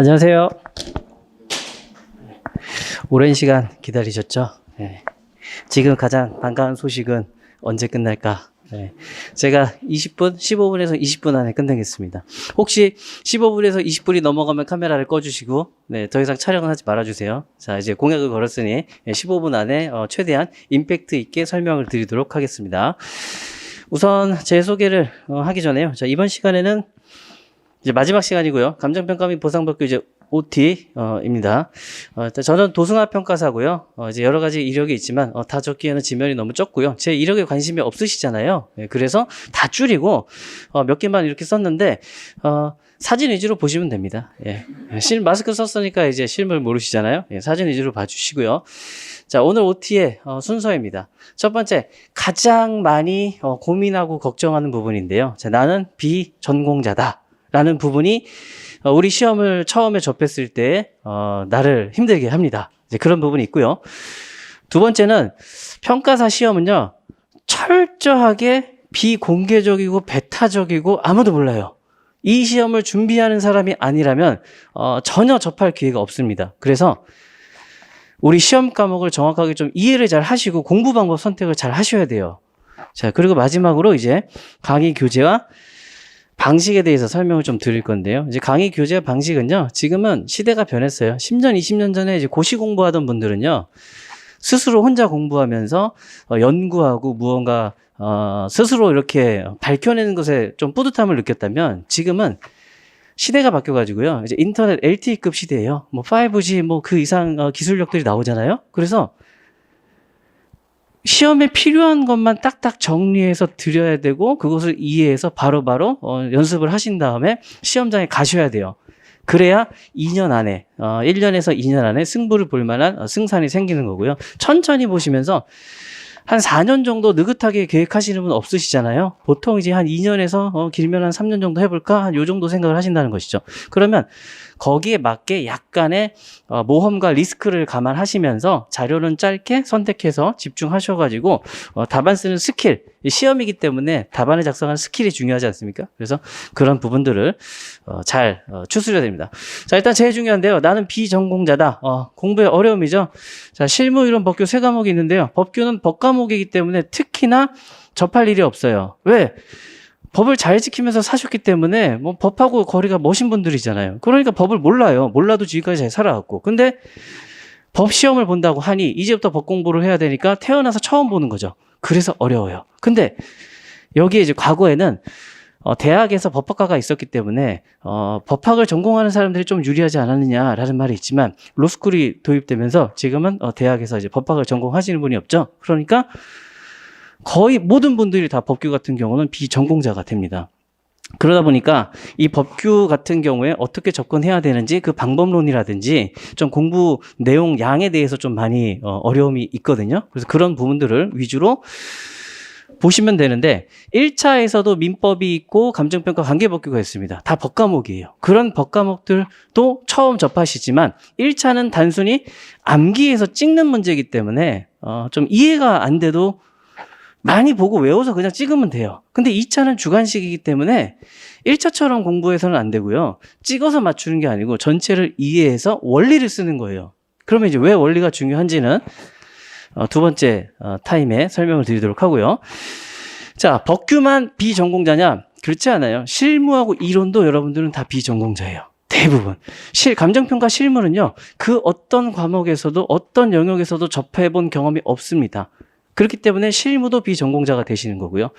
안녕하세요. 오랜 시간 기다리셨죠? 네. 지금 가장 반가운 소식은 언제 끝날까? 네. 제가 20분, 15분에서 20분 안에 끝내겠습니다. 혹시 15분에서 20분이 넘어가면 카메라를 꺼주시고, 네, 더 이상 촬영은 하지 말아주세요. 자, 이제 공약을 걸었으니 15분 안에 어, 최대한 임팩트 있게 설명을 드리도록 하겠습니다. 우선 제 소개를 어, 하기 전에요. 자, 이번 시간에는 이제 마지막 시간이고요. 감정평가 및 보상법규 이제 OT입니다. 어, 일단 저는 도승학 평가사고요. 어, 이제 여러 가지 이력이 있지만 어, 다 적기에는 지면이 너무 적고요. 제 이력에 관심이 없으시잖아요. 예, 그래서 다 줄이고 어, 몇 개만 이렇게 썼는데 어, 사진 위주로 보시면 됩니다. 예. 실 마스크 썼으니까 이제 실물 모르시잖아요. 예, 사진 위주로 봐주시고요. 자, 오늘 OT의 어, 순서입니다. 첫 번째, 가장 많이 어, 고민하고 걱정하는 부분인데요. 자, 나는 비전공자다. 라는 부분이 어, 우리 시험을 처음에 접했을 때 어, 나를 힘들게 합니다. 이제 그런 부분이 있고요. 두 번째는 평가사 시험은요 철저하게 비공개적이고 배타적이고 아무도 몰라요. 이 시험을 준비하는 사람이 아니라면 어, 전혀 접할 기회가 없습니다. 그래서 우리 시험 과목을 정확하게 좀 이해를 잘 하시고 공부 방법 선택을 잘 하셔야 돼요. 자 그리고 마지막으로 이제 강의 교재와 방식에 대해서 설명을 좀 드릴 건데요. 이제 강의 교재 방식은요, 지금은 시대가 변했어요. 10년, 20년 전에 이제 고시 공부하던 분들은요, 스스로 혼자 공부하면서 어, 연구하고 무언가 어, 스스로 이렇게 밝혀내는 것에 좀 뿌듯함을 느꼈다면 지금은 시대가 바뀌어가지고요. 이제 인터넷 LTE급 시대예요. 뭐 5G 뭐 그 이상 어, 기술력들이 나오잖아요. 그래서 시험에 필요한 것만 딱딱 정리해서 드려야 되고 그것을 이해해서 바로 바로 어, 연습을 하신 다음에 시험장에 가셔야 돼요. 그래야 2년 안에 어, 1년에서 2년 안에 승부를 볼 만한 어, 승산이 생기는 거고요. 천천히 보시면서 한 4년 정도 느긋하게 계획하시는 분 없으시잖아요. 보통 이제 한 2년에서 어, 길면 한 3년 정도 해볼까? 한 요 정도 생각을 하신다는 것이죠. 그러면 거기에 맞게 약간의 어, 모험과 리스크를 감안하시면서 자료는 짧게 선택해서 집중하셔가지고 어, 답안 쓰는 스킬, 이 시험이기 때문에 답안을 작성하는 스킬이 중요하지 않습니까? 그래서 그런 부분들을 어, 잘 어, 추스려야 됩니다. 자 일단 제일 중요한데요. 나는 비전공자다. 어, 공부의 어려움이죠. 자 실무 이론 법규 세 과목이 있는데요. 법규는 법 과목이기 때문에 특히나 접할 일이 없어요. 왜? 법을 잘 지키면서 사셨기 때문에 뭐 법하고 거리가 머신 분들이잖아요. 그러니까 법을 몰라요. 몰라도 지금까지 잘 살아왔고. 근데 법 시험을 본다고 하니 이제부터 법 공부를 해야 되니까 태어나서 처음 보는 거죠. 그래서 어려워요. 근데 여기에 이제 과거에는 어, 대학에서 법학과가 있었기 때문에 어, 법학을 전공하는 사람들이 좀 유리하지 않았느냐라는 말이 있지만 로스쿨이 도입되면서 지금은 어, 대학에서 이제 법학을 전공하시는 분이 없죠. 그러니까 거의 모든 분들이 다 법규 같은 경우는 비전공자가 됩니다. 그러다 보니까 이 법규 같은 경우에 어떻게 접근해야 되는지 그 방법론이라든지 좀 공부 내용 양에 대해서 좀 많이 어, 어려움이 있거든요. 그래서 그런 부분들을 위주로 보시면 되는데 1차에서도 민법이 있고 감정평가 관계법규가 있습니다. 다 법과목이에요. 그런 법과목들도 처음 접하시지만 1차는 단순히 암기해서 찍는 문제이기 때문에 어, 좀 이해가 안 돼도 많이 보고 외워서 그냥 찍으면 돼요. 근데 2차는 주관식이기 때문에 1차처럼 공부해서는 안 되고요. 찍어서 맞추는 게 아니고 전체를 이해해서 원리를 쓰는 거예요. 그러면 이제 왜 원리가 중요한지는 어, 두 번째 어, 타임에 설명을 드리도록 하고요. 자, 법규만 비전공자냐? 그렇지 않아요. 실무하고 이론도 여러분들은 다 비전공자예요. 대부분. 실, 감정평가 실무는요, 그 어떤 과목에서도 어떤 영역에서도 접해본 경험이 없습니다. 그렇기 때문에 실무도 비전공자가 되시는 거고요.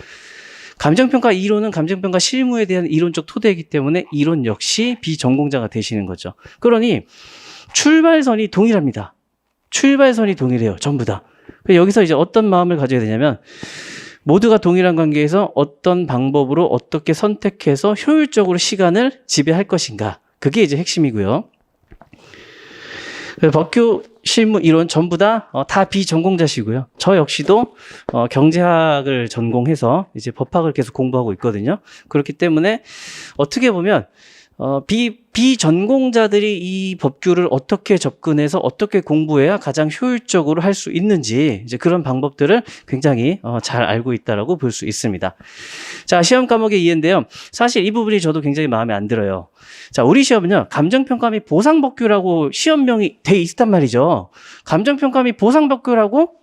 감정평가 이론은 감정평가 실무에 대한 이론적 토대이기 때문에 이론 역시 비전공자가 되시는 거죠. 그러니 출발선이 동일합니다. 출발선이 동일해요. 전부 다. 여기서 이제 어떤 마음을 가져야 되냐면 모두가 동일한 관계에서 어떤 방법으로 어떻게 선택해서 효율적으로 시간을 지배할 것인가. 그게 이제 핵심이고요. 그래서 법규 실무 이론 전부 다, 어, 다 비전공자시고요. 저 역시도, 어, 경제학을 전공해서 이제 법학을 계속 공부하고 있거든요. 그렇기 때문에 어떻게 보면, 어, 비, 비전공자들이 이 법규를 어떻게 접근해서 어떻게 공부해야 가장 효율적으로 할 수 있는지 이제 그런 방법들을 굉장히 어, 잘 알고 있다라고 볼 수 있습니다. 자, 시험 과목의 이해인데요. 사실 이 부분이 저도 굉장히 마음에 안 들어요. 자, 우리 시험은요, 감정평가 및 보상 법규라고 시험명이 돼 있단 말이죠. 감정평가 및 보상 법규라고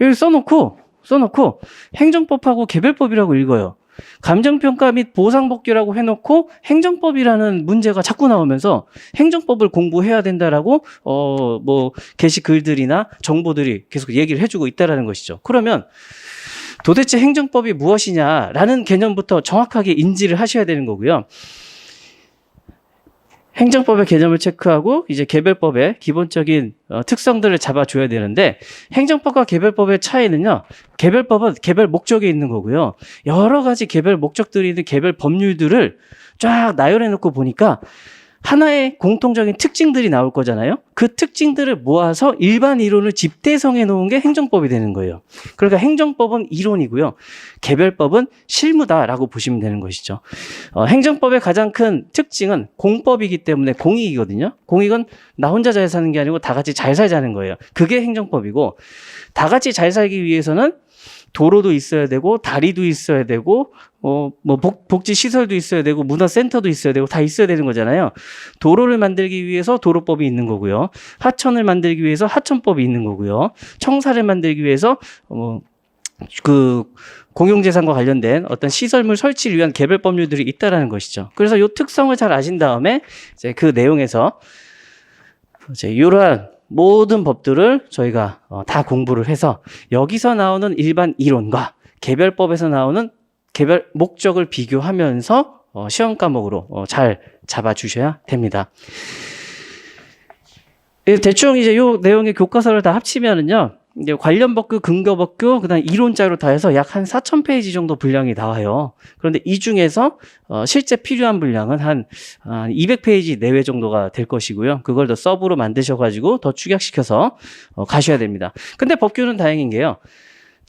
여기 써놓고, 써놓고, 행정법하고 개별법이라고 읽어요. 감정평가 및 보상법규라고 해놓고 행정법이라는 문제가 자꾸 나오면서 행정법을 공부해야 된다라고, 어, 뭐, 게시 글들이나 정보들이 계속 얘기를 해주고 있다라는 것이죠. 그러면 도대체 행정법이 무엇이냐라는 개념부터 정확하게 인지를 하셔야 되는 거고요. 행정법의 개념을 체크하고 이제 개별법의 기본적인 어, 특성들을 잡아줘야 되는데 행정법과 개별법의 차이는요. 개별법은 개별 목적이 있는 거고요. 여러 가지 개별 목적들이 있는 개별 법률들을 쫙 나열해 놓고 보니까 하나의 공통적인 특징들이 나올 거잖아요. 그 특징들을 모아서 일반 이론을 집대성해 놓은 게 행정법이 되는 거예요. 그러니까 행정법은 이론이고요. 개별법은 실무다라고 보시면 되는 것이죠. 어, 행정법의 가장 큰 특징은 공법이기 때문에 공익이거든요. 공익은 나 혼자 잘 사는 게 아니고 다 같이 잘 살자는 거예요. 그게 행정법이고 다 같이 잘 살기 위해서는 도로도 있어야 되고 다리도 있어야 되고 어, 뭐 복, 복지 시설도 있어야 되고 문화센터도 있어야 되고 다 있어야 되는 거잖아요. 도로를 만들기 위해서 도로법이 있는 거고요. 하천을 만들기 위해서 하천법이 있는 거고요. 청사를 만들기 위해서 어, 그 공용재산과 관련된 어떤 시설물 설치를 위한 개별 법률들이 있다라는 것이죠. 그래서 이 특성을 잘 아신 다음에 이제 그 내용에서 이제 이러한 모든 법들을 저희가 어, 다 공부를 해서 여기서 나오는 일반 이론과 개별법에서 나오는 개별 목적을 비교하면서 어, 시험 과목으로 어, 잘 잡아 주셔야 됩니다. 예, 대충 이제 요 내용의 교과서를 다 합치면은요. 이제 관련 법규, 근거 법규, 그다음 이론자로 다 해서 약 한 4천 페이지 정도 분량이 나와요. 그런데 이 중에서 어, 실제 필요한 분량은 한, 한 200페이지 내외 정도가 될 것이고요. 그걸 더 서브로 만드셔 가지고 더 축약시켜서 어, 가셔야 됩니다. 근데 법규는 다행인 게요.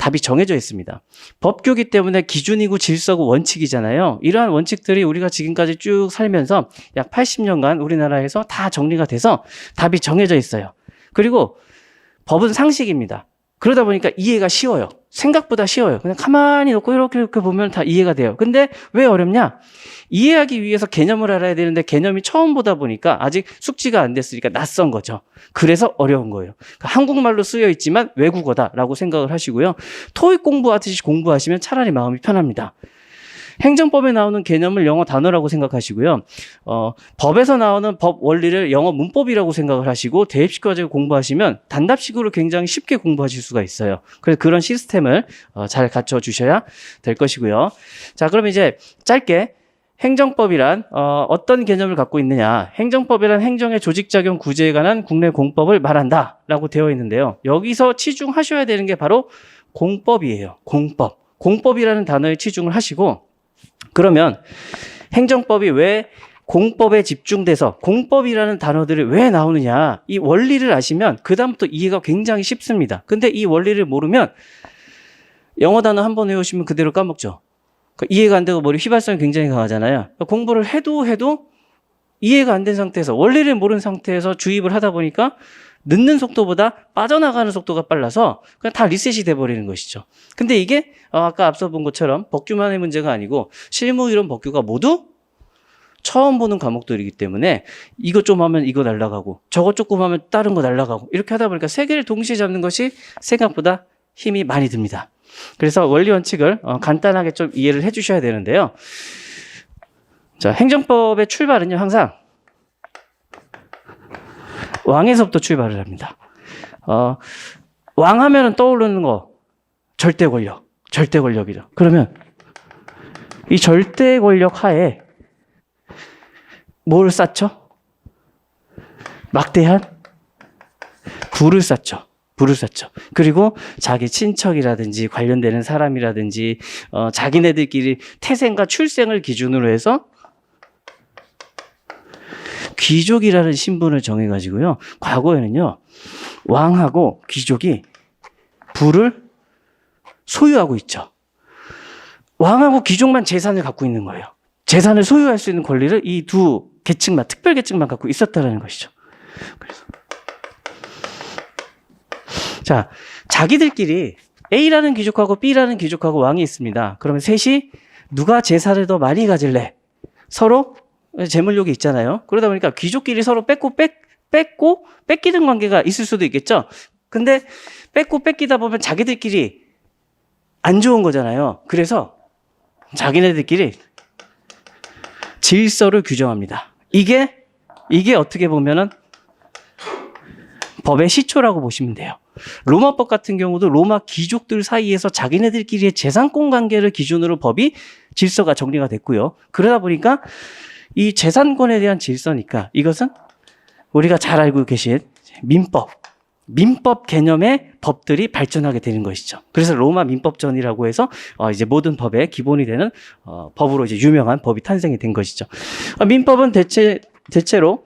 답이 정해져 있습니다. 법규기 때문에 기준이고 질서고 원칙이잖아요. 이러한 원칙들이 우리가 지금까지 쭉 살면서 약 80년간 우리나라에서 다 정리가 돼서 답이 정해져 있어요. 그리고 법은 상식입니다. 그러다 보니까 이해가 쉬워요. 생각보다 쉬워요. 그냥 가만히 놓고 이렇게 이렇게 보면 다 이해가 돼요. 근데 왜 어렵냐? 이해하기 위해서 개념을 알아야 되는데 개념이 처음 보다 보니까 아직 숙지가 안 됐으니까 낯선 거죠. 그래서 어려운 거예요. 그러니까 한국말로 쓰여 있지만 외국어다라고 생각을 하시고요. 토익 공부하듯이 공부하시면 차라리 마음이 편합니다. 행정법에 나오는 개념을 영어 단어라고 생각하시고요. 어, 법에서 나오는 법 원리를 영어 문법이라고 생각을 하시고 대입시켜가지고 공부하시면 단답식으로 굉장히 쉽게 공부하실 수가 있어요. 그래서 그런 시스템을 어, 잘 갖춰 주셔야 될 것이고요. 자, 그럼 이제 짧게 행정법이란 어, 어떤 개념을 갖고 있느냐? 행정법이란 행정의 조직작용 구제에 관한 국내 공법을 말한다라고 되어 있는데요. 여기서 치중하셔야 되는 게 바로 공법이에요. 공법. 공법이라는 단어에 치중을 하시고 그러면 행정법이 왜 공법에 집중돼서 공법이라는 단어들이 왜 나오느냐 이 원리를 아시면 그다음부터 이해가 굉장히 쉽습니다. 근데 이 원리를 모르면 영어 단어 한 번 외우시면 그대로 까먹죠. 그러니까 이해가 안 되고 머리 휘발성이 굉장히 강하잖아요. 그러니까 공부를 해도 해도 이해가 안 된 상태에서 원리를 모르는 상태에서 주입을 하다 보니까 늦는 속도보다 빠져나가는 속도가 빨라서 그냥 다 리셋이 돼버리는 것이죠. 근데 이게 어, 아까 앞서 본 것처럼 법규만의 문제가 아니고 실무 이론 법규가 모두 처음 보는 과목들이기 때문에 이것 좀 하면 이거 날라가고 저것 조금 하면 다른 거 날라가고 이렇게 하다 보니까 세 개를 동시에 잡는 것이 생각보다 힘이 많이 듭니다. 그래서 원리 원칙을 어, 간단하게 좀 이해를 해주셔야 되는데요. 자, 행정법의 출발은요 항상 왕에서부터 출발을 합니다. 어, 왕 하면은 떠오르는 거 절대 권력, 절대 권력이죠. 그러면 이 절대 권력 하에 뭘 쌓죠? 막대한 부를 쌓죠. 부를 쌓죠. 그리고 자기 친척이라든지 관련되는 사람이라든지 어, 자기네들끼리 태생과 출생을 기준으로 해서 귀족이라는 신분을 정해가지고요. 과거에는요, 왕하고 귀족이 부를 소유하고 있죠. 왕하고 귀족만 재산을 갖고 있는 거예요. 재산을 소유할 수 있는 권리를 이 두 계층만 특별 계층만 갖고 있었다라는 것이죠. 그래서 자 자기들끼리 A라는 귀족하고 B라는 귀족하고 왕이 있습니다. 그러면 셋이 누가 제사를 더 많이 가질래? 서로 재물욕이 있잖아요. 그러다 보니까 귀족끼리 서로 뺏고 뺏, 뺏고 뺏기는 관계가 있을 수도 있겠죠. 근데 뺏고 뺏기다 보면 자기들끼리 안 좋은 거잖아요. 그래서 자기네들끼리 질서를 규정합니다. 이게 이게 어떻게 보면은 법의 시초라고 보시면 돼요. 로마법 같은 경우도 로마 귀족들 사이에서 자기네들끼리의 재산권 관계를 기준으로 법이 질서가 정리가 됐고요. 그러다 보니까 이 재산권에 대한 질서니까 이것은 우리가 잘 알고 계신 민법, 민법 개념의 법들이 발전하게 되는 것이죠. 그래서 로마 민법전이라고 해서 어, 이제 모든 법의 기본이 되는 어, 법으로 이제 유명한 법이 탄생이 된 것이죠. 어, 민법은 대체 대체로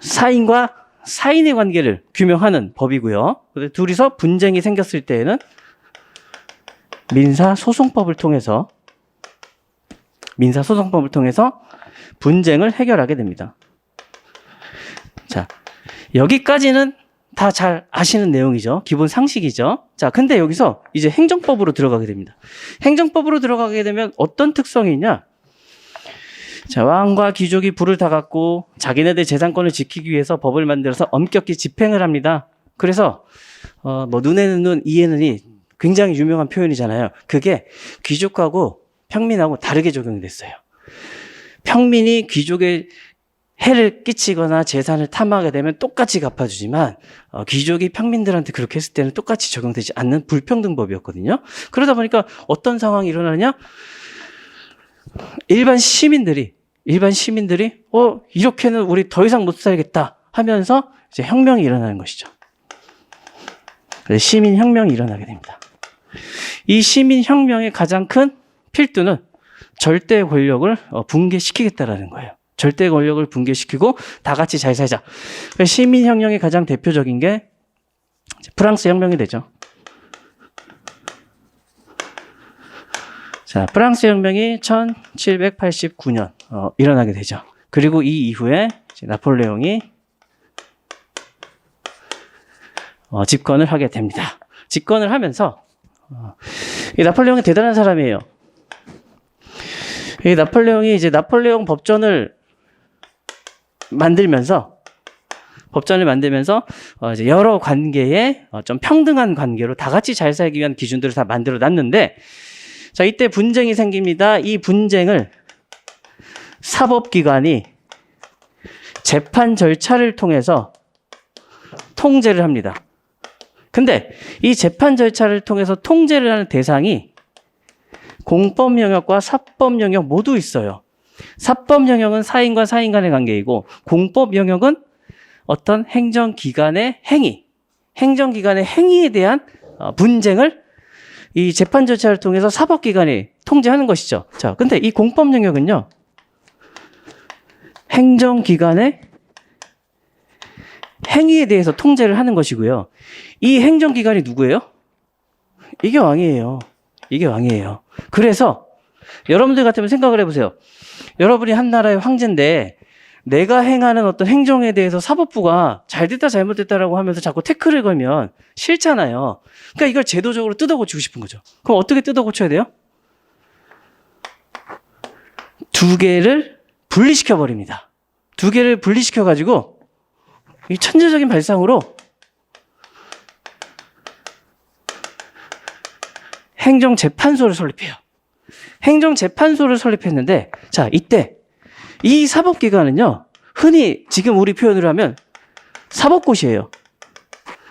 사인과 사인의 관계를 규명하는 법이고요. 둘이서 분쟁이 생겼을 때에는 민사 소송법을 통해서 민사 소송법을 통해서 분쟁을 해결하게 됩니다. 자, 여기까지는 다 잘 아시는 내용이죠. 기본 상식이죠. 자, 근데 여기서 이제 행정법으로 들어가게 됩니다. 행정법으로 들어가게 되면 어떤 특성이 있냐? 자, 왕과 귀족이 불을 다 갖고 자기네들 재산권을 지키기 위해서 법을 만들어서 엄격히 집행을 합니다. 그래서 어, 뭐 눈에는 눈, 이에는 이 굉장히 유명한 표현이잖아요. 그게 귀족하고 평민하고 다르게 적용이 됐어요. 평민이 귀족의 해를 끼치거나 재산을 탐하게 되면 똑같이 갚아주지만 어, 귀족이 평민들한테 그렇게 했을 때는 똑같이 적용되지 않는 불평등법이었거든요. 그러다 보니까 어떤 상황이 일어나냐? 일반 시민들이 일반 시민들이 어 이렇게는 우리 더 이상 못 살겠다 하면서 이제 혁명이 일어나는 것이죠. 시민 혁명이 일어나게 됩니다. 이 시민 혁명의 가장 큰 필두는 절대 권력을 어, 붕괴시키겠다라는 거예요. 절대 권력을 붕괴시키고 다 같이 잘 살자. 그래서 시민 혁명의 가장 대표적인 게 프랑스 혁명이 되죠. 자, 프랑스 혁명이 1789년 어, 일어나게 되죠. 그리고 이 이후에 이제 나폴레옹이 어, 집권을 하게 됩니다. 집권을 하면서 어, 이 나폴레옹이 대단한 사람이에요. 이 나폴레옹이 이제 나폴레옹 법전을 만들면서 법전을 만들면서 어, 이제 여러 관계에 어, 좀 평등한 관계로 다 같이 잘 살기 위한 기준들을 다 만들어 놨는데 자, 이때 분쟁이 생깁니다. 이 분쟁을 사법기관이 재판 절차를 통해서 통제를 합니다. 근데 이 재판 절차를 통해서 통제를 하는 대상이 공법 영역과 사법 영역 모두 있어요. 사법 영역은 사인과 사인 간의 관계이고 공법 영역은 어떤 행정기관의 행위, 행정기관의 행위에 대한 어, 분쟁을 이 재판 절차를 통해서 사법기관이 통제하는 것이죠. 자, 근데 이 공법 영역은요, 행정기관의 행위에 대해서 통제를 하는 것이고요. 이 행정기관이 누구예요? 이게 왕이에요. 이게 왕이에요. 그래서 여러분들 같으면 생각을 해보세요. 여러분이 한 나라의 황제인데 내가 행하는 어떤 행정에 대해서 사법부가 잘 됐다 잘못됐다라고 하면서 자꾸 태클을 걸면 싫잖아요. 그러니까 이걸 제도적으로 뜯어 고치고 싶은 거죠. 그럼 어떻게 뜯어 고쳐야 돼요? 두 개를 분리시켜 버립니다. 두 개를 분리시켜 가지고 이 천재적인 발상으로 행정재판소를 설립해요. 행정재판소를 설립했는데, 자, 이때 이 사법기관은요, 흔히 지금 우리 표현으로 하면 사법고시예요.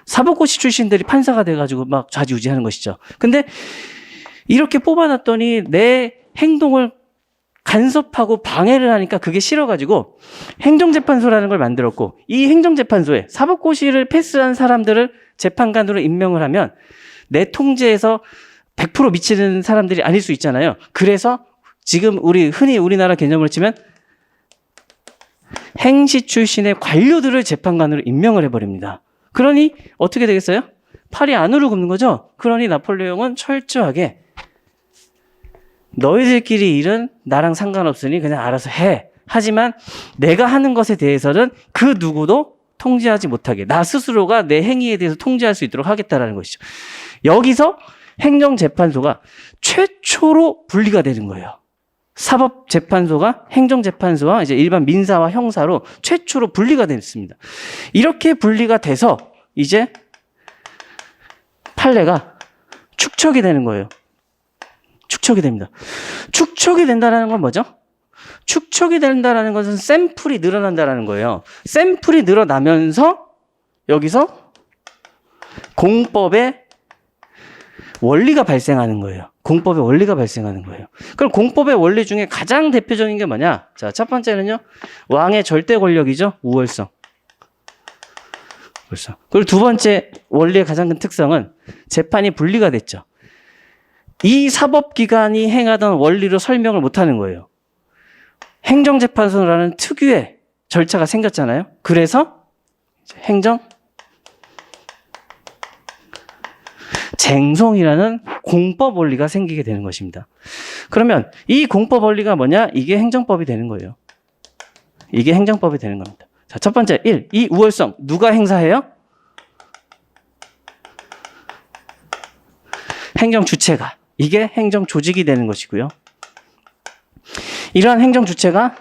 사법고시 출신들이 판사가 돼가지고 막 좌지우지하는 것이죠. 근데 이렇게 뽑아놨더니 내 행동을 간섭하고 방해를 하니까 그게 싫어가지고 행정재판소라는 걸 만들었고 이 행정재판소에 사법고시를 패스한 사람들을 재판관으로 임명을 하면 내 통제에서 100% 미치는 사람들이 아닐 수 있잖아요. 그래서 지금 우리 흔히 우리나라 개념을 치면 행시 출신의 관료들을 재판관으로 임명을 해버립니다. 그러니 어떻게 되겠어요? 팔이 안으로 굽는 거죠? 그러니 나폴레옹은 철저하게 너희들끼리 일은 나랑 상관없으니 그냥 알아서 해. 하지만 내가 하는 것에 대해서는 그 누구도 통제하지 못하게 나 스스로가 내 행위에 대해서 통제할 수 있도록 하겠다라는 것이죠. 여기서 행정재판소가 최초로 분리가 되는 거예요. 사법재판소가 행정재판소와 이제 일반 민사와 형사로 최초로 분리가 됐습니다. 이렇게 분리가 돼서 이제 판례가 축척이 되는 거예요. 축척이 됩니다. 축척이 된다는 건 뭐죠? 축척이 된다는 것은 샘플이 늘어난다는 거예요. 샘플이 늘어나면서 여기서 공법의 원리가 발생하는 거예요. 공법의 원리가 발생하는 거예요. 그럼 공법의 원리 중에 가장 대표적인 게 뭐냐? 자, 첫 번째는요. 왕의 절대 권력이죠. 우월성. 우월성. 그리고 두 번째 원리의 가장 큰 특성은 재판이 분리가 됐죠. 이 사법기관이 행하던 원리로 설명을 못 하는 거예요. 행정재판소라는 특유의 절차가 생겼잖아요. 그래서 행정 쟁송이라는 공법 원리가 생기게 되는 것입니다. 그러면 이 공법 원리가 뭐냐? 이게 행정법이 되는 거예요. 이게 행정법이 되는 겁니다. 자, 첫 번째 1. 이 우월성 누가 행사해요? 행정 주체가 이게 행정 조직이 되는 것이고요. 이러한 행정 주체가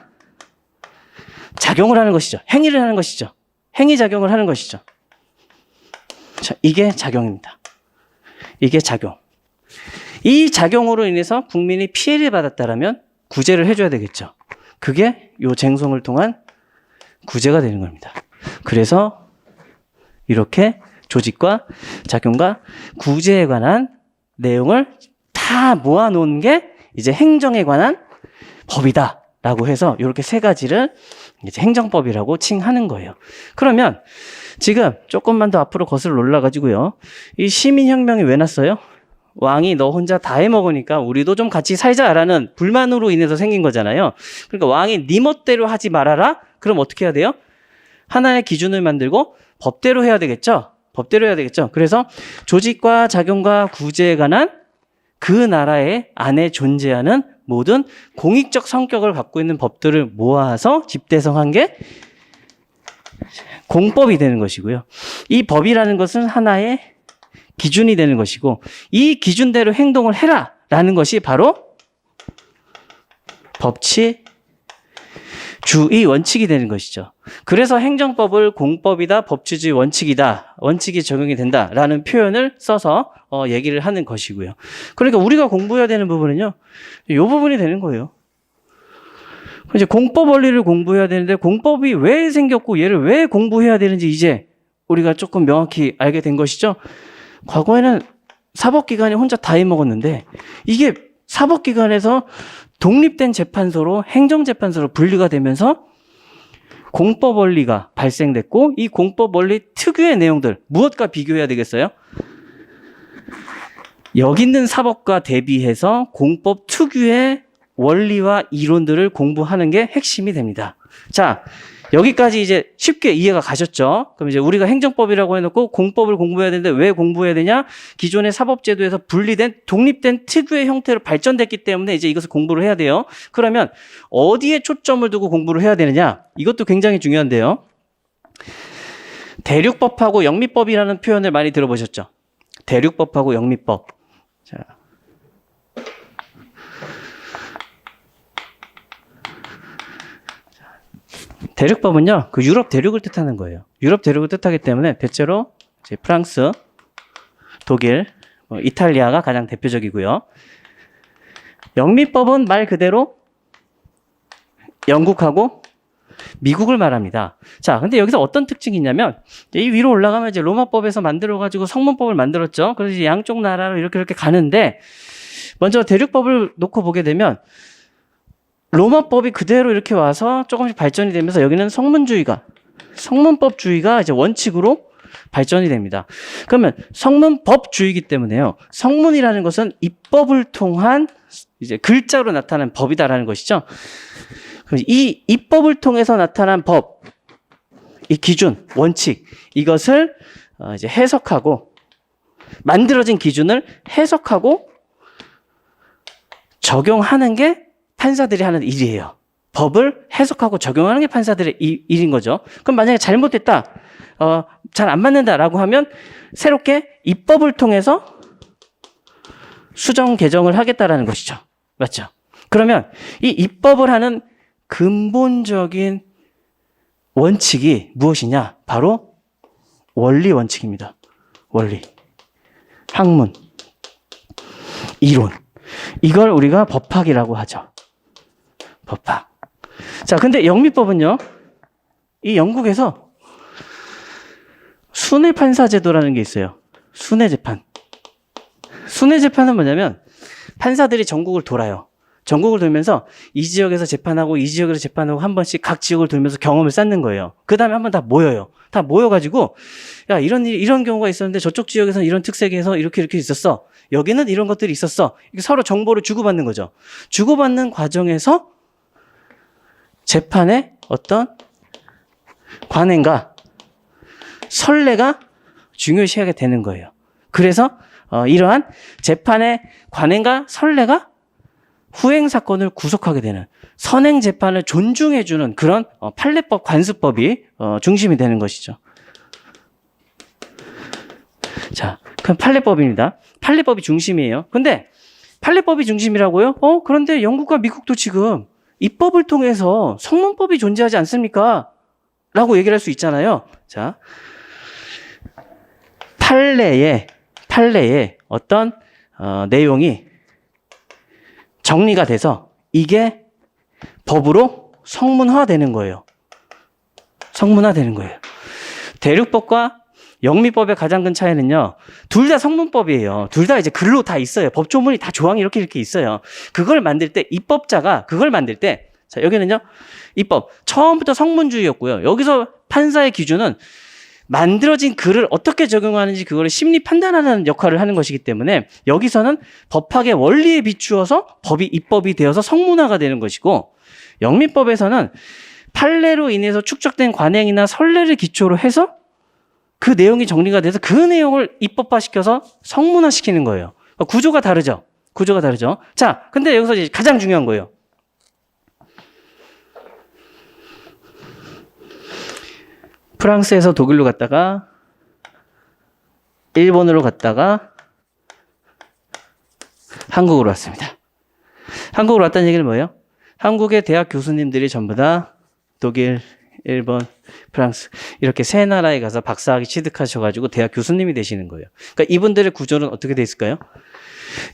작용을 하는 것이죠. 행위를 하는 것이죠. 행위 작용을 하는 것이죠. 자, 이게 작용입니다. 이게 작용. 이 작용으로 인해서 국민이 피해를 받았다라면 구제를 해줘야 되겠죠. 그게 요 쟁송을 통한 구제가 되는 겁니다. 그래서 이렇게 조직과 작용과 구제에 관한 내용을 다 모아놓은 게 이제 행정에 관한 법이다라고 해서 이렇게 세 가지를 이제 행정법이라고 칭하는 거예요. 그러면 지금 조금만 더 앞으로 거슬러 올라가지고요. 이 시민혁명이 왜 났어요? 왕이 너 혼자 다 해먹으니까 우리도 좀 같이 살자라는 불만으로 인해서 생긴 거잖아요. 그러니까 왕이 네 멋대로 하지 말아라? 그럼 어떻게 해야 돼요? 하나의 기준을 만들고 법대로 해야 되겠죠? 법대로 해야 되겠죠? 그래서 조직과 작용과 구제에 관한 그 나라의 안에 존재하는 모든 공익적 성격을 갖고 있는 법들을 모아서 집대성한 게 공법이 되는 것이고요. 이 법이라는 것은 하나의 기준이 되는 것이고 이 기준대로 행동을 해라 라는 것이 바로 법치 주의 원칙이 되는 것이죠. 그래서 행정법을 공법이다, 법치주의 원칙이다, 원칙이 적용이 된다라는 표현을 써서 어, 얘기를 하는 것이고요. 그러니까 우리가 공부해야 되는 부분은요, 이 부분이 되는 거예요. 이제 공법 원리를 공부해야 되는데 공법이 왜 생겼고 얘를 왜 공부해야 되는지 이제 우리가 조금 명확히 알게 된 것이죠. 과거에는 사법기관이 혼자 다 해먹었는데 이게 사법기관에서 독립된 재판소로 행정재판소로 분리가 되면서 공법 원리가 발생됐고 이 공법 원리 특유의 내용들 무엇과 비교해야 되겠어요? 여기 있는 사법과 대비해서 공법 특유의 원리와 이론들을 공부하는 게 핵심이 됩니다. 자, 여기까지 이제 쉽게 이해가 가셨죠? 그럼 이제 우리가 행정법이라고 해놓고 공법을 공부해야 되는데 왜 공부해야 되냐? 기존의 사법제도에서 분리된 독립된 특유의 형태로 발전됐기 때문에 이제 이것을 공부를 해야 돼요. 그러면 어디에 초점을 두고 공부를 해야 되느냐? 이것도 굉장히 중요한데요. 대륙법하고 영미법이라는 표현을 많이 들어보셨죠? 대륙법하고 영미법. 자. 대륙법은요, 그 유럽 대륙을 뜻하는 거예요. 유럽 대륙을 뜻하기 때문에 대체로 이제 프랑스, 독일, 뭐 이탈리아가 가장 대표적이고요. 영미법은 말 그대로 영국하고 미국을 말합니다. 자, 근데 여기서 어떤 특징이 있냐면, 이 위로 올라가면 이제 로마법에서 만들어 가지고 성문법을 만들었죠. 그래서 양쪽 나라로 이렇게 이렇게 가는데, 먼저 대륙법을 놓고 보게 되면, 로마법이 그대로 이렇게 와서 조금씩 발전이 되면서 여기는 성문주의가 성문법주의가 이제 원칙으로 발전이 됩니다. 그러면 성문법주의이기 때문에요. 성문이라는 것은 입법을 통한 이제 글자로 나타난 법이다라는 것이죠. 그럼 이 입법을 통해서 나타난 법, 이 기준, 원칙 이것을 어, 이제 해석하고 만들어진 기준을 해석하고 적용하는 게 판사들이 하는 일이에요. 법을 해석하고 적용하는 게 판사들의 이- 일인 거죠. 그럼 만약에 잘못됐다, 어, 잘 안 맞는다라고 하면 새롭게 입법을 통해서 수정 개정을 하겠다라는 것이죠. 맞죠? 그러면 이 입법을 하는 근본적인 원칙이 무엇이냐? 바로 원리 원칙입니다. 원리. 학문. 이론. 이걸 우리가 법학이라고 하죠. 법학. 자, 근데 영미법은요, 이 영국에서 순회 판사 제도라는 게 있어요. 순회 재판. 순회 재판은 뭐냐면 판사들이 전국을 돌아요. 전국을 돌면서 이 지역에서 재판하고 이 지역에서 재판하고 한 번씩 각 지역을 돌면서 경험을 쌓는 거예요. 그 다음에 한 번 다 모여요. 다 모여가지고 야 이런 일 이런 경우가 있었는데 저쪽 지역에서는 이런 특색에서 이렇게 이렇게 있었어. 여기는 이런 것들이 있었어. 서로 정보를 주고받는 거죠. 주고받는 과정에서 재판의 어떤 관행과 선례가 중요시하게 되는 거예요. 그래서 어, 이러한 재판의 관행과 선례가 후행 사건을 구속하게 되는 선행 재판을 존중해주는 그런 어, 판례법 관습법이 어, 중심이 되는 것이죠. 자, 그럼 판례법입니다. 판례법이 중심이에요. 근데 판례법이 중심이라고요? 어, 그런데 영국과 미국도 지금 입법을 통해서 성문법이 존재하지 않습니까? 라고 얘기를 할 수 있잖아요. 자, 판례에, 판례에 어떤 어, 내용이 정리가 돼서 이게 법으로 성문화되는 거예요. 성문화되는 거예요. 대륙법과 영미법의 가장 큰 차이는요. 둘 다 성문법이에요. 둘 다 이제 글로 다 있어요. 법조문이 다 조항이 이렇게 이렇게 있어요. 그걸 만들 때 입법자가 그걸 만들 때 자, 여기는요. 입법 처음부터 성문주의였고요. 여기서 판사의 기준은 만들어진 글을 어떻게 적용하는지 그거를 심리 판단하는 역할을 하는 것이기 때문에 여기서는 법학의 원리에 비추어서 법이 입법이 되어서 성문화가 되는 것이고 영미법에서는 판례로 인해서 축적된 관행이나 선례를 기초로 해서 그 내용이 정리가 돼서 그 내용을 입법화시켜서 성문화시키는 거예요. 그러니까 구조가 다르죠. 구조가 다르죠. 자, 근데 여기서 이제 가장 중요한 거예요. 프랑스에서 독일로 갔다가 일본으로 갔다가 한국으로 왔습니다. 한국으로 왔다는 얘기는 뭐예요? 한국의 대학 교수님들이 전부 다 독일, 일본, 프랑스 이렇게 세 나라에 가서 박사학위 취득하셔가지고 대학 교수님이 되시는 거예요. 그러니까 이분들의 구조는 어떻게 돼 있을까요?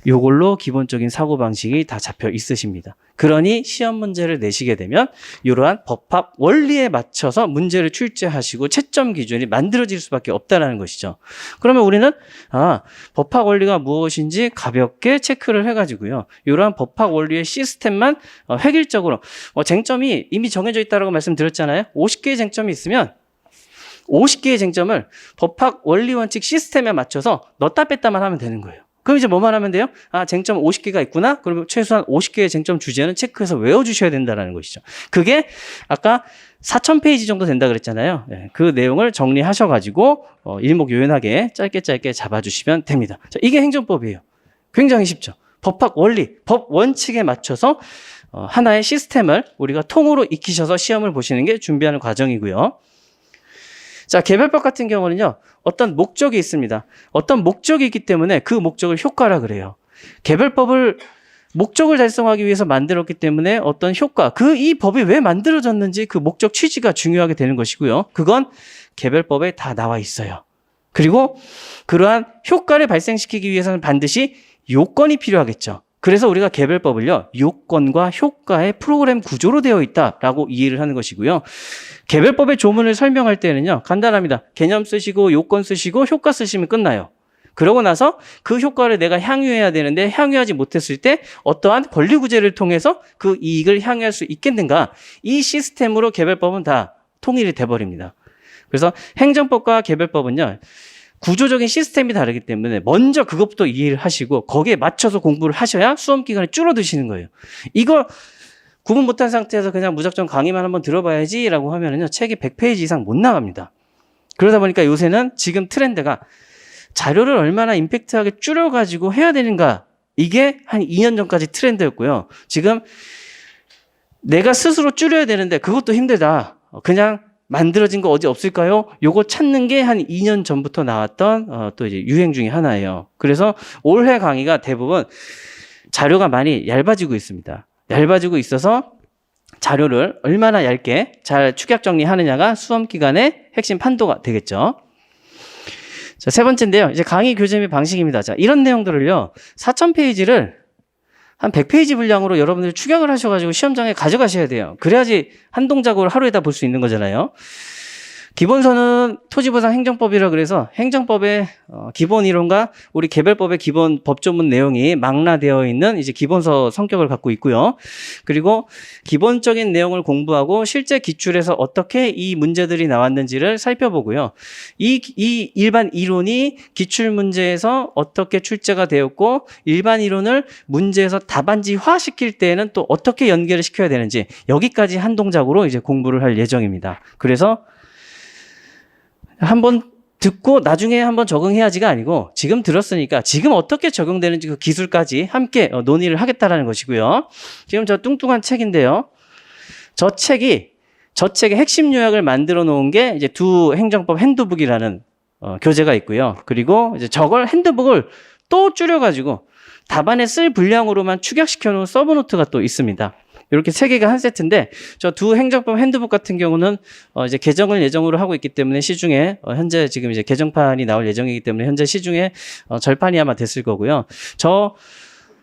요걸로 기본적인 사고 방식이 다 잡혀 있으십니다. 그러니 시험 문제를 내시게 되면 이러한 법학 원리에 맞춰서 문제를 출제하시고 채점 기준이 만들어질 수밖에 없다라는 것이죠. 그러면 우리는 아 법학 원리가 무엇인지 가볍게 체크를 해가지고요. 이러한 법학 원리의 시스템만 어, 획일적으로 어, 쟁점이 이미 정해져 있다라고 말씀드렸잖아요. 50개의 쟁점이 있으면 50개의 쟁점을 법학 원리 원칙 시스템에 맞춰서 넣다 뺐다만 하면 되는 거예요. 그럼 이제 뭐만 하면 돼요? 아, 쟁점 50개가 있구나? 그러면 최소한 50개의 쟁점 주제는 체크해서 외워주셔야 된다는 것이죠. 그게 아까 4,000페이지 정도 된다 그랬잖아요. 예, 그 내용을 정리하셔가지고, 어, 일목요연하게 짧게 짧게 잡아주시면 됩니다. 자, 이게 행정법이에요. 굉장히 쉽죠. 법학 원리, 법 원칙에 맞춰서 어, 하나의 시스템을 우리가 통으로 익히셔서 시험을 보시는 게 준비하는 과정이고요. 자, 개별법 같은 경우는요, 어떤 목적이 있습니다. 어떤 목적이 있기 때문에 그 목적을 효과라 그래요. 개별법을 목적을 달성하기 위해서 만들었기 때문에 어떤 효과, 그 이 법이 왜 만들어졌는지 그 목적 취지가 중요하게 되는 것이고요. 그건 개별법에 다 나와 있어요. 그리고 그러한 효과를 발생시키기 위해서는 반드시 요건이 필요하겠죠. 그래서 우리가 개별법을요, 요건과 효과의 프로그램 구조로 되어 있다라고 이해를 하는 것이고요. 개별법의 조문을 설명할 때는요, 간단합니다. 개념 쓰시고, 요건 쓰시고, 효과 쓰시면 끝나요. 그러고 나서 그 효과를 내가 향유해야 되는데 향유하지 못했을 때 어떠한 권리구제를 통해서 그 이익을 향유할 수 있겠는가? 이 시스템으로 개별법은 다 통일이 돼버립니다. 그래서 행정법과 개별법은요, 구조적인 시스템이 다르기 때문에 먼저 그것부터 이해를 하시고 거기에 맞춰서 공부를 하셔야 수험 기간이 줄어드시는 거예요. 이거 구분 못한 상태에서 그냥 무작정 강의만 한번 들어봐야지라고 하면은요 책이 100페이지 이상 못 나갑니다. 그러다 보니까 요새는 지금 트렌드가 자료를 얼마나 임팩트하게 줄여가지고 해야 되는가 이게 한 2년 전까지 트렌드였고요. 지금 내가 스스로 줄여야 되는데 그것도 힘들다. 어, 그냥 만들어진 거 어디 없을까요? 요거 찾는 게 한 2년 전부터 나왔던 어, 또 이제 유행 중에 하나예요. 그래서 올해 강의가 대부분 자료가 많이 얇아지고 있습니다. 얇아지고 있어서 자료를 얼마나 얇게 잘 축약 정리하느냐가 수험 기간의 핵심 판도가 되겠죠. 자, 세 번째인데요. 이제 강의 교재 및 방식입니다. 자, 이런 내용들을요. 4,000페이지를 한 100페이지 분량으로 여러분들이 축약을 하셔가지고 시험장에 가져가셔야 돼요. 그래야지 한 동작으로 하루에 다 볼 수 있는 거잖아요. 기본서는 토지보상 행정법이라 그래서 행정법의 어, 기본 이론과 우리 개별법의 기본 법조문 내용이 망라되어 있는 이제 기본서 성격을 갖고 있고요. 그리고 기본적인 내용을 공부하고 실제 기출에서 어떻게 이 문제들이 나왔는지를 살펴보고요. 이, 이 일반 이론이 기출 문제에서 어떻게 출제가 되었고 일반 이론을 문제에서 답안지화 시킬 때에는 또 어떻게 연결을 시켜야 되는지 여기까지 한 동작으로 이제 공부를 할 예정입니다. 그래서 한번 듣고 나중에 한번 적응해야지가 아니고 지금 들었으니까 지금 어떻게 적용되는지 그 기술까지 함께 어, 논의를 하겠다라는 것이고요. 지금 저 뚱뚱한 책인데요. 저 책이 저 책의 핵심 요약을 만들어 놓은 게 이제 두 행정법 핸드북이라는 어, 교재가 있고요. 그리고 이제 저걸 핸드북을 또 줄여가지고 답안에 쓸 분량으로만 축약시켜 놓은 서브노트가 또 있습니다. 이렇게 세 개가 한 세트인데 저 두 행정법 핸드북 같은 경우는 어 이제 개정을 예정으로 하고 있기 때문에 시중에 어 현재 지금 이제 개정판이 나올 예정이기 때문에 현재 시중에 어 절판이 아마 됐을 거고요. 저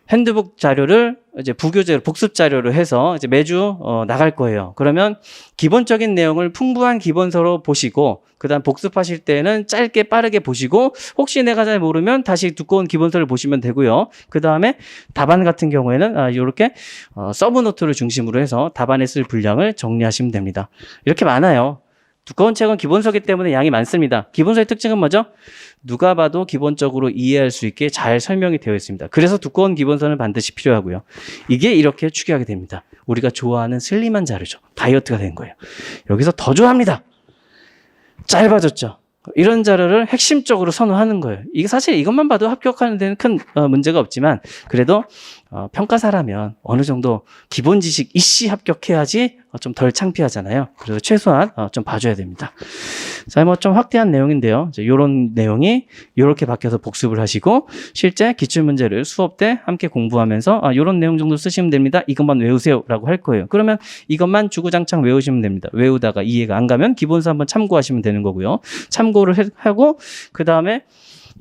핸드북 자료를 이제 부교재로 복습 자료로 해서 이제 매주 어 나갈 거예요. 그러면 기본적인 내용을 풍부한 기본서로 보시고 그다음 복습하실 때는 짧게 빠르게 보시고 혹시 내가 잘 모르면 다시 두꺼운 기본서를 보시면 되고요. 그다음에 답안 같은 경우에는 아 이렇게 어 서브 노트를 중심으로 해서 답안에 쓸 분량을 정리하시면 됩니다. 이렇게 많아요. 두꺼운 책은 기본서기 때문에 양이 많습니다. 기본서의 특징은 뭐죠? 누가 봐도 기본적으로 이해할 수 있게 잘 설명이 되어 있습니다. 그래서 두꺼운 기본서는 반드시 필요하고요. 이게 이렇게 추계하게 됩니다. 우리가 좋아하는 슬림한 자료죠. 다이어트가 된 거예요. 여기서 더 좋아합니다. 짧아졌죠. 이런 자료를 핵심적으로 선호하는 거예요. 이게 사실 이것만 봐도 합격하는 데는 큰 어, 문제가 없지만 그래도 어, 평가사라면 어느 정도 기본 지식 이씨 합격해야지 어, 좀덜 창피하잖아요. 그래서 최소한 어, 좀 봐줘야 됩니다. 자, 뭐 좀 확대한 내용인데요. 이런 내용이 이렇게 바뀌어서 복습을 하시고 실제 기출 문제를 수업 때 함께 공부하면서 아, 이런 내용 정도 쓰시면 됩니다. 이것만 외우세요라고 할 거예요. 그러면 이것만 주구장창 외우시면 됩니다. 외우다가 이해가 안 가면 기본서 한번 참고하시면 되는 거고요. 참고를 해- 하고 그 다음에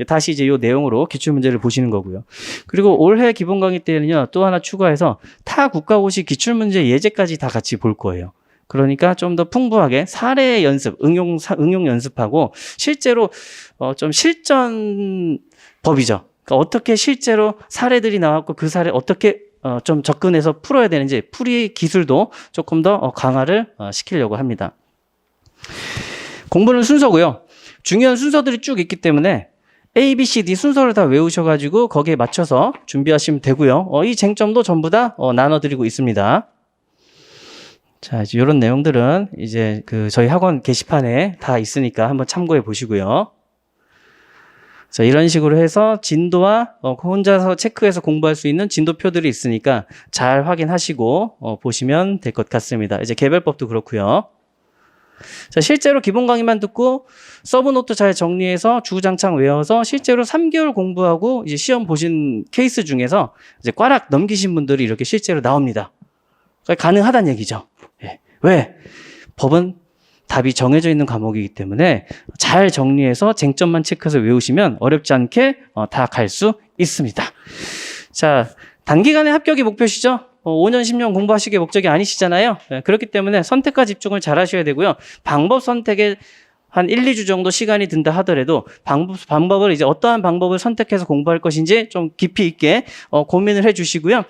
다시 이제 이 내용으로 기출 문제를 보시는 거고요. 그리고 올해 기본 강의 때는요 또 하나 추가해서 타 국가고시 기출 문제 예제까지 다 같이 볼 거예요. 그러니까 좀 더 풍부하게 사례 연습, 응용 사- 응용 연습하고 실제로 어, 좀 실전 법이죠. 그러니까 어떻게 실제로 사례들이 나왔고 그 사례 어떻게 어, 좀 접근해서 풀어야 되는지 풀이 기술도 조금 더 어, 강화를 어, 시키려고 합니다. 공부는 순서고요. 중요한 순서들이 쭉 있기 때문에 A, B, C, D 순서를 다 외우셔가지고 거기에 맞춰서 준비하시면 되고요. 어, 이 쟁점도 전부 다 어, 나눠드리고 있습니다. 자, 이제 이런 내용들은 이제 그 저희 학원 게시판에 다 있으니까 한번 참고해 보시고요. 자, 이런 식으로 해서 진도와 어, 혼자서 체크해서 공부할 수 있는 진도표들이 있으니까 잘 확인하시고 어, 보시면 될 것 같습니다. 이제 개별법도 그렇고요. 자, 실제로 기본 강의만 듣고 서브 노트 잘 정리해서 주구장창 외워서 실제로 3개월 공부하고 이제 시험 보신 케이스 중에서 이제 꽈락 넘기신 분들이 이렇게 실제로 나옵니다. 그러니까 가능하다는 얘기죠. 예. 왜? 법은 답이 정해져 있는 과목이기 때문에 잘 정리해서 쟁점만 체크해서 외우시면 어렵지 않게 어, 다갈 수 있습니다. 자, 단기간에 합격이 목표시죠? 어, 5년, 10년 공부하시기 목적이 아니시잖아요. 예, 그렇기 때문에 선택과 집중을 잘 하셔야 되고요. 방법 선택에 한 1, 2주 정도 시간이 든다 하더라도 방법, 방법을 이제 어떠한 방법을 선택해서 공부할 것인지 좀 깊이 있게 어, 고민을 해 주시고요.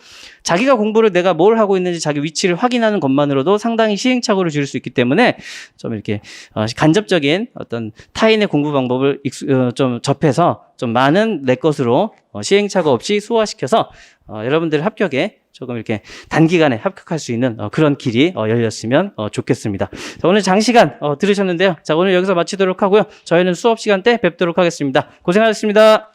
자기가 공부를 내가 뭘 하고 있는지 자기 위치를 확인하는 것만으로도 상당히 시행착오를 줄수 있기 때문에 좀 이렇게 어, 간접적인 어떤 타인의 공부 방법을 익수, 어, 좀 접해서 좀 많은 내 것으로 어, 시행착오 없이 소화시켜서 어, 여러분들 합격에 조금 이렇게 단기간에 합격할 수 있는 어, 그런 길이 어, 열렸으면 어, 좋겠습니다. 자, 오늘 장시간 어, 들으셨는데요. 자, 오늘 여기서 마치도록 하고요. 저희는 수업 시간 때 뵙도록 하겠습니다. 고생하셨습니다.